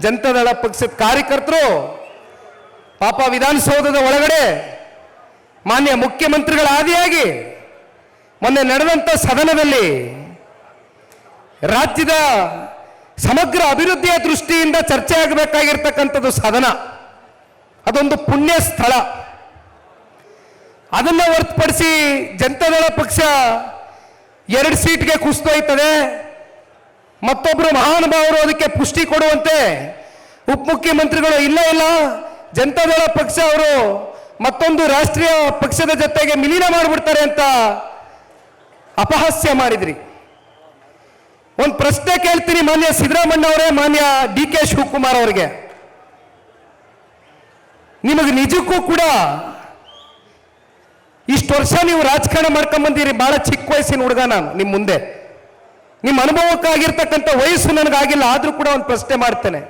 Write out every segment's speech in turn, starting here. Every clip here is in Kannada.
ಜನತಾದಳ ಪಕ್ಷದ ಕಾರ್ಯಕರ್ತರು ಪಾಪ ವಿಧಾನಸೌಧದ ಒಳಗಡೆ ಮಾನ್ಯ ಮುಖ್ಯಮಂತ್ರಿಗಳ ಆದಿಯಾಗಿ ಮೊನ್ನೆ ನಡೆದಂಥ ಸದನದಲ್ಲಿ ರಾಜ್ಯದ ಸಮಗ್ರ ಅಭಿವೃದ್ಧಿಯ ದೃಷ್ಟಿಯಿಂದ ಚರ್ಚೆ ಆಗಬೇಕಾಗಿರ್ತಕ್ಕಂಥದ್ದು ಸದನ. ಅದೊಂದು ಪುಣ್ಯ ಸ್ಥಳ. ಅದನ್ನ ಹೊರತುಪಡಿಸಿ ಜನತಾದಳ ಪಕ್ಷ ಎರಡು ಸೀಟ್ಗೆ ಕುಸಿದೋಯ್ತದೆ. ಮತ್ತೊಬ್ಬರು ಮಹಾನುಭಾವರು ಅದಕ್ಕೆ ಪುಷ್ಟಿ ಕೊಡುವಂತೆ ಉಪಮುಖ್ಯಮಂತ್ರಿಗಳು ಇಲ್ಲ ಇಲ್ಲ. ಜನತಾದಳ ಪಕ್ಷ ಅವರು ಮತ್ತೊಂದು ರಾಷ್ಟ್ರೀಯ ಪಕ್ಷದ ಜೊತೆಗೆ ಮಿಲೀನ ಮಾಡಿಬಿಡ್ತಾರೆ ಅಂತ ಅಪಹಾಸ್ಯ ಮಾಡಿದ್ರಿ. ಒಂದು ಪ್ರಶ್ನೆ ಕೇಳ್ತೀನಿ ಮಾನ್ಯ ಸಿದ್ದರಾಮಣ್ಣ ಅವರೇ, ಮಾನ್ಯ ಡಿ ಕೆ ಶಿವಕುಮಾರ್ ಅವರಿಗೆ. ನಿಮಗೆ ನಿಜಕ್ಕೂ ಕೂಡ ಇಷ್ಟು ವರ್ಷ ನೀವು ರಾಜಕಾರಣ ಮಾಡ್ಕೊಂಡ್ಬಂದಿರಿ ಬಹಳ ಚಿಕ್ಕ ವಯಸ್ಸಿನ ಹುಡುಗ ನಾನು ನಿಮ್ಮ ಮುಂದೆ. ನಿಮ್ಮ ಅನುಭವಕ್ಕಾಗಿರ್ತಕ್ಕಂಥ ವಯಸ್ಸು ನನಗಾಗಿಲ್ಲ, ಆದರೂ ಕೂಡ ಒಂದು ಪ್ರಶ್ನೆ ಮಾಡ್ತೇನೆ.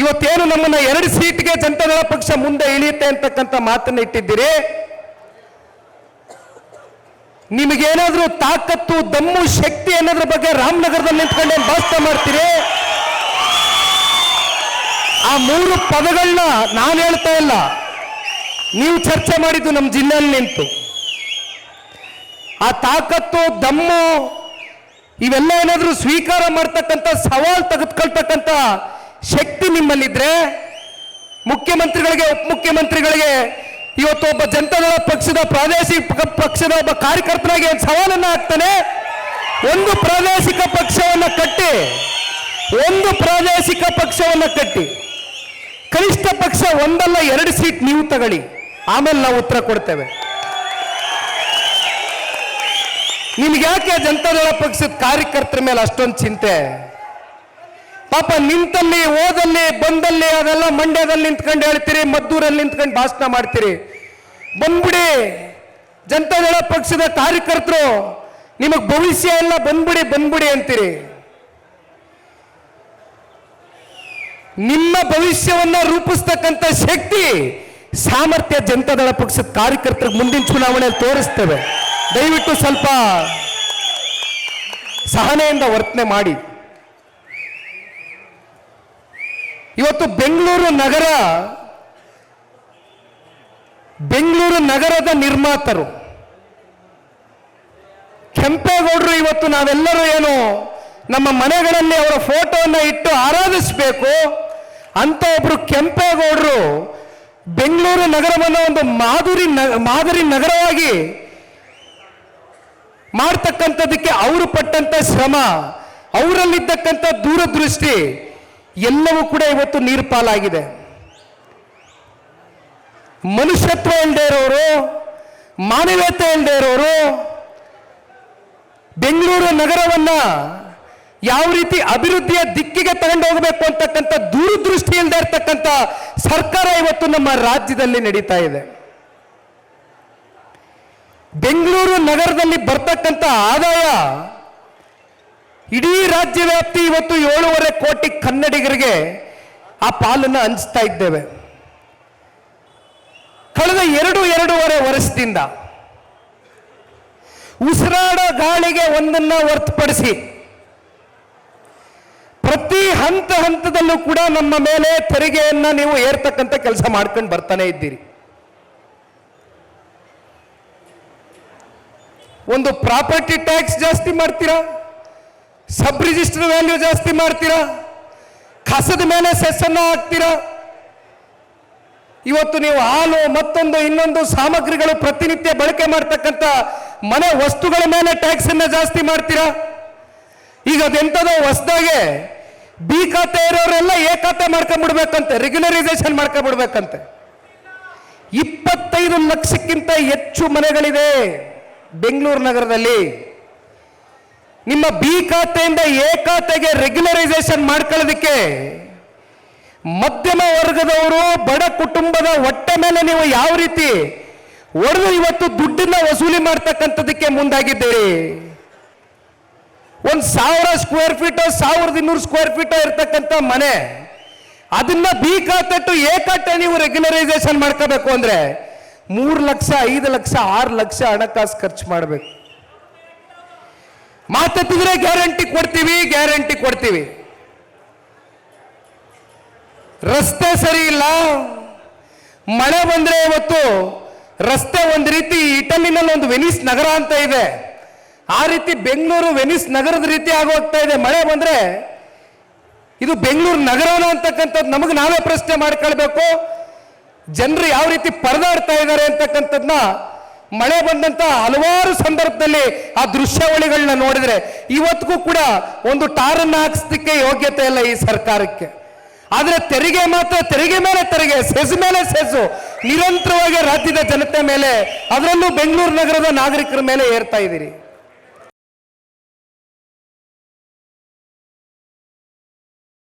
ಇವತ್ತೇನು ನಮ್ಮನ್ನ ಎರಡು ಸೀಟ್ಗೆ ಜನತಾದಳ ಪಕ್ಷ ಮುಂದೆ ಇಳಿಯುತ್ತೆ ಅಂತಕ್ಕಂಥ ಮಾತನ್ನ ಇಟ್ಟಿದ್ದೀರಿ? ನಿಮಗೇನಾದ್ರೂ ತಾಕತ್ತು, ದಮ್ಮು, ಶಕ್ತಿ ಅನ್ನೋದ್ರ ಬಗ್ಗೆ ರಾಮನಗರದಲ್ಲಿ ನಿಂತ್ಕೊಂಡು ಭಾಷಣ ಮಾಡ್ತೀರಿ? ಆ ಮೂರು ಪದಗಳನ್ನ ನಾನು ಹೇಳ್ತಾ ಇಲ್ಲ. ನೀವು ಚರ್ಚೆ ಮಾಡಿದ್ದು ನಮ್ಮ ಜಿಲ್ಲೆಯಲ್ಲಿ ನಿಂತು. ಆ ತಾಕತ್ತು, ದಮ್ಮು, ಇವೆಲ್ಲ ಏನಾದರೂ ಸ್ವೀಕಾರ ಮಾಡ್ತಕ್ಕಂಥ, ಸವಾಲು ತೆಗೆದುಕೊಳ್ತಕ್ಕಂಥ ಶಕ್ತಿ ನಿಮ್ಮಲ್ಲಿದ್ರೆ, ಮುಖ್ಯಮಂತ್ರಿಗಳಿಗೆ ಉಪಮುಖ್ಯಮಂತ್ರಿಗಳಿಗೆ ಇವತ್ತು ಒಬ್ಬ ಜನತಾದಳ ಪಕ್ಷದ ಪ್ರಾದೇಶಿಕ ಪಕ್ಷದ ಒಬ್ಬ ಕಾರ್ಯಕರ್ತನಾಗಿ ಒಂದು ಸವಾಲನ್ನ ಹಾಕ್ತಾನೆ. ಒಂದು ಪ್ರಾದೇಶಿಕ ಪಕ್ಷವನ್ನ ಕಟ್ಟಿ, ಒಂದು ಪ್ರಾದೇಶಿಕ ಪಕ್ಷವನ್ನ ಕಟ್ಟಿ. ಕನಿಷ್ಠ ಪಕ್ಷ ಒಂದಲ್ಲ, ಎರಡು ಸೀಟ್ ನೀವು ತಗೊಳ್ಳಿ. ಆಮೇಲೆ ನಾವು ಉತ್ತರ ಕೊಡ್ತೇವೆ. ನಿಮ್ಗೆ ಯಾಕೆ ಜನತಾದಳ ಪಕ್ಷದ ಕಾರ್ಯಕರ್ತರ ಮೇಲೆ ಅಷ್ಟೊಂದು ಚಿಂತೆ? ಪಾಪ ನಿಂತಲ್ಲಿ ಓದಲ್ಲಿ ಬಂದಲ್ಲಿ, ಅದೆಲ್ಲ ಮಂಡ್ಯದಲ್ಲಿ ನಿಂತ್ಕೊಂಡು ಹೇಳ್ತೀರಿ, ಮದ್ದೂರಲ್ಲಿ ನಿಂತ್ಕೊಂಡು ಭಾಷಣ ಮಾಡ್ತೀರಿ. ಬಂದ್ಬಿಡಿ ಜನತಾದಳ ಪಕ್ಷದ ಕಾರ್ಯಕರ್ತರು, ನಿಮಗೆ ಭವಿಷ್ಯ ಎಲ್ಲ ಬಂದ್ಬಿಡಿ ಬಂದ್ಬಿಡಿ ಅಂತೀರಿ. ನಿಮ್ಮ ಭವಿಷ್ಯವನ್ನ ರೂಪಿಸ್ತಕ್ಕಂಥ ಶಕ್ತಿ ಸಾಮರ್ಥ್ಯ ಜನತಾದಳ ಪಕ್ಷದ ಕಾರ್ಯಕರ್ತರಿಗೆ ಮುಂದಿನ ಚುನಾವಣೆಯಲ್ಲಿ ತೋರಿಸ್ತೇವೆ. ದಯವಿಟ್ಟು ಸ್ವಲ್ಪ ಸಹನೆಯಿಂದ ವರ್ತನೆ ಮಾಡಿ. ಇವತ್ತು ಬೆಂಗಳೂರು ನಗರ, ಬೆಂಗಳೂರು ನಗರದ ನಿರ್ಮಾತರು. ಕೆಂಪೇಗೌಡರು ಇವತ್ತು ನಾವೆಲ್ಲರೂ ಏನು ನಮ್ಮ ಮನೆಗಳಲ್ಲಿ ಅವರ ಫೋಟೋವನ್ನು ಇಟ್ಟು ಆರಾಧಿಸಬೇಕು. ಅಂತ ಒಬ್ರು ಕೆಂಪೇಗೌಡರು ಬೆಂಗಳೂರು ನಗರವನ್ನು ಒಂದು ಮಾದರಿ ಮಾದರಿ ನಗರವಾಗಿ ಮಾಡ್ತಕ್ಕಂಥದ್ದಕ್ಕೆ ಅವರು ಪಟ್ಟಂತ ಶ್ರಮ, ಅವರಲ್ಲಿದ್ದಕ್ಕಂಥ ದೂರದೃಷ್ಟಿ, ಎಲ್ಲವೂ ಕೂಡ ಇವತ್ತು ನೀರ್ಪಾಲಾಗಿದೆ. ಮನುಷ್ಯತ್ವ ಇಲ್ಲದೆ ಇರೋರು, ಮಾನವೀಯತೆ ಇಲ್ಲದೆ ಇರೋರು, ಬೆಂಗಳೂರು ನಗರವನ್ನ ಯಾವ ರೀತಿ ಅಭಿವೃದ್ಧಿಯ ದಿಕ್ಕಿಗೆ ತಗೊಂಡು ಹೋಗಬೇಕು ಅಂತಕ್ಕಂಥ ದೂರದೃಷ್ಟಿ ಇಲ್ಲದೆ ಇರ್ತಕ್ಕಂಥ ಸರ್ಕಾರ ಇವತ್ತು ನಮ್ಮ ರಾಜ್ಯದಲ್ಲಿ ನಡೀತಾ ಇದೆ. ಬೆಂಗಳೂರು ನಗರದಲ್ಲಿ ಬರ್ತಕ್ಕಂಥ ಆದಾಯ ಇಡೀ ರಾಜ್ಯ ವ್ಯಾಪ್ತಿ ಇವತ್ತು ಏಳೂವರೆ ಕೋಟಿ ಕನ್ನಡಿಗರಿಗೆ ಆ ಪಾಲನ್ನು ಹಂಚ್ತಾ ಇದ್ದೇವೆ. ಕಳೆದ ಎರಡು ಎರಡೂವರೆ ವರ್ಷದಿಂದ ಉಸಿರಾಡ ಗಾಳಿಗೆ ಒಂದನ್ನ ಹೊರ್ತುಪಡಿಸಿ ಪ್ರತಿ ಹಂತ ಹಂತದಲ್ಲೂ ಕೂಡ ನಮ್ಮ ಮೇಲೆ ತೆರಿಗೆಯನ್ನ ನೀವು ಏರ್ತಕ್ಕಂಥ ಕೆಲಸ ಮಾಡ್ಕೊಂಡು ಬರ್ತಾನೆ ಇದ್ದೀರಿ. ಒಂದು ಪ್ರಾಪರ್ಟಿ ಟ್ಯಾಕ್ಸ್ ಜಾಸ್ತಿ ಮಾಡ್ತೀರಾ? ಸಬ್ ರಿಜಿಸ್ಟರ್ ವ್ಯಾಲ್ಯೂ ಜಾಸ್ತಿ ಮಾಡ್ತೀರಾ? ಕಸದ ಮೇಲೆ ಸೆಸ್ಸನ್ನ ಹಾಕ್ತೀರಾ? ಇವತ್ತು ನೀವು ಹಾಲು, ಮತ್ತೊಂದು, ಇನ್ನೊಂದು ಸಾಮಗ್ರಿಗಳು ಪ್ರತಿನಿತ್ಯ ಬಳಕೆ ಮಾಡ್ತಕ್ಕಂಥ ಮನೆ ವಸ್ತುಗಳ ಮೇಲೆ ಟ್ಯಾಕ್ಸ್ ಅನ್ನ ಜಾಸ್ತಿ ಮಾಡ್ತೀರಾ? ಈಗ ಅದೆಂಥದೋ ಹೊಸದಾಗೆ ಬಿ ಖಾತೆ ಇರೋರೆಲ್ಲ ಎ ಖಾತೆ ಮಾಡ್ಕೊಂಡ್ಬಿಡ್ಬೇಕಂತೆ ರೆಗ್ಯುಲರೈಸೇಷನ್ ಮಾಡ್ಕೊಂಡ್ಬಿಡ್ಬೇಕಂತೆ ಇಪ್ಪತ್ತೈದು ಲಕ್ಷಕ್ಕಿಂತ ಹೆಚ್ಚು ಮನೆಗಳಿದೆ ಬೆಂಗಳೂರು ನಗರದಲ್ಲಿ ನಿಮ್ಮ ಬಿ ಖಾತೆಯಿಂದ ಎ ಖಾತೆಗೆ ರೆಗ್ಯುಲರೈಸೇಷನ್ ಮಾಡ್ಕೊಳ್ಳೋದಕ್ಕೆ ಮಧ್ಯಮ ವರ್ಗದವರು, ಬಡ ಕುಟುಂಬದ ಹೊಟ್ಟೆ ಮೇಲೆ ನೀವು ಯಾವ ರೀತಿ ಒಡೆದು ಇವತ್ತು ದುಡ್ಡನ್ನ ವಸೂಲಿ ಮಾಡ್ತಕ್ಕಂಥದಕ್ಕೆ ಮುಂದಾಗಿದ್ದೀರಿ? ಒಂದು ಸಾವಿರ ಸ್ಕ್ವೇರ್ ಫೀಟ್ ಸಾವಿರದ ಇನ್ನೂರು ಸ್ಕ್ವೇರ್ ಫೀಟ್ ಇರತಕ್ಕಂಥ ಮನೆ, ಅದನ್ನ ಬಿ ಖಾತೆ ಟು ಎ ಖಾತೆ ನೀವು ರೆಗ್ಯುಲರೈಸೇಷನ್ ಮಾಡ್ಕೋಬೇಕು ಅಂದ್ರೆ ಮೂರು ಲಕ್ಷ, ಐದು ಲಕ್ಷ, ಆರು ಲಕ್ಷ ಹಣಕಾಸು ಖರ್ಚು ಮಾಡಬೇಕು. ಮಾತೆತ್ತಿದ್ರೆ ಗ್ಯಾರಂಟಿ ಕೊಡ್ತೀವಿ ಗ್ಯಾರಂಟಿ ಕೊಡ್ತೀವಿ. ರಸ್ತೆ ಸರಿ ಇಲ್ಲ. ಮಳೆ ಬಂದ್ರೆ ಇವತ್ತು ರಸ್ತೆ ಒಂದು ರೀತಿ ಇಟಲಿನಲ್ಲಿ ಒಂದು ವೆನಿಸ್ ನಗರ ಅಂತ ಇದೆ. ಆ ರೀತಿ ಬೆಂಗಳೂರು ವೆನಿಸ್ ನಗರದ ರೀತಿ ಆಗೋಗ್ತಾ ಇದೆ. ಮಳೆ ಬಂದ್ರೆ ಇದು ಬೆಂಗಳೂರು ನಗರನ ಅಂತಕ್ಕಂಥದ್ದು ನಮಗೆ ನಾವೇ ಪ್ರಶ್ನೆ ಮಾಡ್ಕೊಳ್ಬೇಕು. ಜನರು ಯಾವ ರೀತಿ ಪರದಾಡ್ತಾ ಇದ್ದಾರೆ ಅಂತಕ್ಕಂಥದ್ನ ಮಳೆ ಬಂದಂತ ಹಲವಾರು ಸಂದರ್ಭದಲ್ಲಿ ಆ ದೃಶ್ಯಾವಳಿಗಳನ್ನ ನೋಡಿದ್ರೆ ಇವತ್ತಿಗೂ ಕೂಡ ಒಂದು ಟಾರನ್ನ ಹಾಕಿಸ್ಲಿಕ್ಕೆ ಯೋಗ್ಯತೆ ಇಲ್ಲ ಈ ಸರ್ಕಾರಕ್ಕೆ. ಆದ್ರೆ ತೆರಿಗೆ ಮಾತ್ರ, ತೆರಿಗೆ ಮೇಲೆ ತೆರಿಗೆ, ಸೆಸ್ ಮೇಲೆ ಸೆಸು, ನಿರಂತರವಾಗಿ ರಾಜ್ಯದ ಜನತೆ ಮೇಲೆ, ಅದರಲ್ಲೂ ಬೆಂಗಳೂರು ನಗರದ ನಾಗರಿಕರ ಮೇಲೆ ಏರ್ತಾ ಇದ್ದೀರಿ.